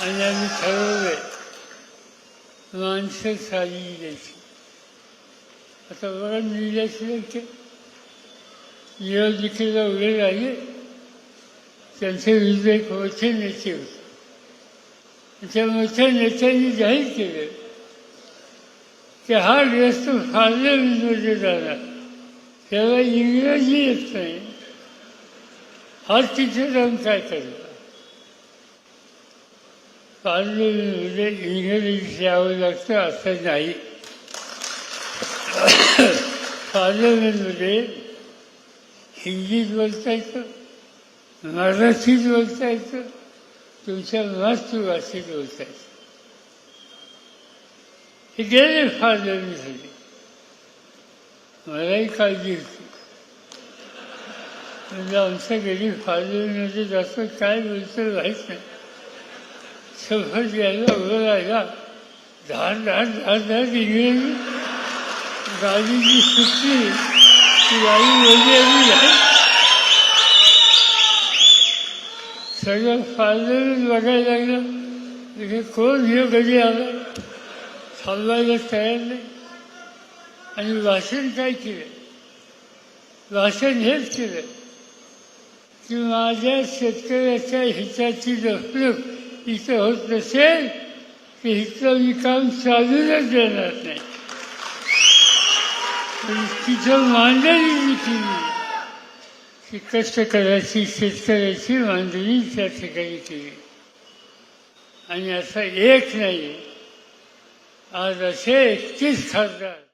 आणि आम्ही ठरवले माणसं साली द्यायची आता बघा निल्याशिवाय निवडणुकीला उभे राहिले त्यांचे विरुद्ध एक मोठे नेते होते त्या मोठ्या नेत्यांनी जाहीर केलं की हा देश तो पार्लमेंटमध्ये जाणार त्याला इंग्रजी येत नाही हा तिथे जाऊन काय करणार पार्लमेंटमध्ये इंग्रजी यावं लागतं असं नाही कानूनमध्ये हिंदीत बोलता येतं मराठीत बोलता येतं तुमच्या मातृभाषेत बोलता येतं हे गेले पार्लमेंटमध्ये मलाही काळजी होती म्हणजे आमच्या घरी पार्लमेंटमध्ये जास्त काय बोलतं माहीत नाही शपथ घ्यायला उभं राहिला दहा धान दहा दहा इंग्रजी गाडीची सुटली ती गाडी वरली आली? सगळं पार्लमेंट बघायला लागलं म्हणजे कोण हे कधी आलं? थांबायला तयार नाही. आणि भाषण काय केलं भाषण हेच केलं. की माझ्या शेतकऱ्याच्या हिताची जपणूक इथं होत नसेल की इथलं मी काम चालूनच देणार नाही तिथं मांडणी मी केली कष्ट करायची शेतकऱ्याची मांडणी त्या ठिकाणी केली आणि असं एक नाही आज असे एकतीस खासदार